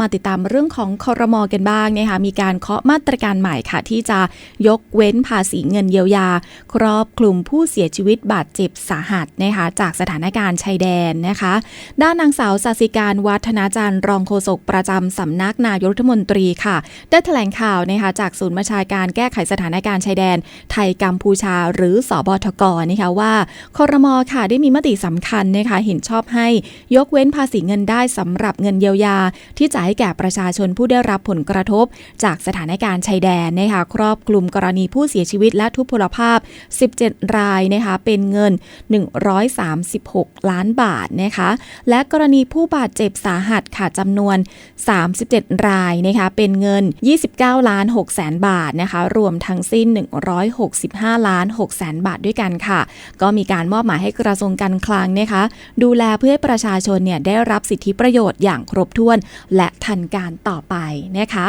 มาติดตามเรื่องของคอรมอกันบ้างนะคะมีการเคาะมาตรการใหม่ค่ะ ที่จะยกเว้นภาษีเงินเยียวยา ครอบคลุมผู้เสียชีวิตบาดเจ็บสาหัสนะคะจากสถานการณ์ชายแดนนะคะ ด้านนางสาวสาสิการวัฒนาจันทร์รองโฆษกประจำสำนักนายกรัฐมนตรีค่ะ ได้แถลงข่าวนะคะจากศูนย์บัญชาการแก้ไขสถานการณ์ชายแดน ไทยกัมพูชา หรือสอบทกนะคะว่าคอรมอค่ะได้มีมติสำคัญนะคะเห็นชอบให้ยกเว้นภาษีเงินได้สำหรับเงินเยียวยาที่จะให้แก่ประชาชนผู้ได้รับผลกระทบ จากสถานการณ์ชายแดนนะคะครอบคลุมกรณีผู้เสียชีวิตและทุพพลภาพ 17 รายนะคะเป็นเงิน 136 ล้านบาทนะคะและกรณีผู้บาดเจ็บสาหัสค่ะจำนวน 37 รายนะคะเป็นเงิน 29 ล้าน6แสนบาทนะคะรวมทั้งสิ้น 165 ล้าน6แสนบาทด้วยกันค่ะ ก็มีการมอบหมายให้กระทรวงการคลังนะคะดูแลเพื่อให้ประชาชนเนี่ยได้รับสิทธิประโยชน์อย่างครบถ้วน และทันการต่อไปนะคะ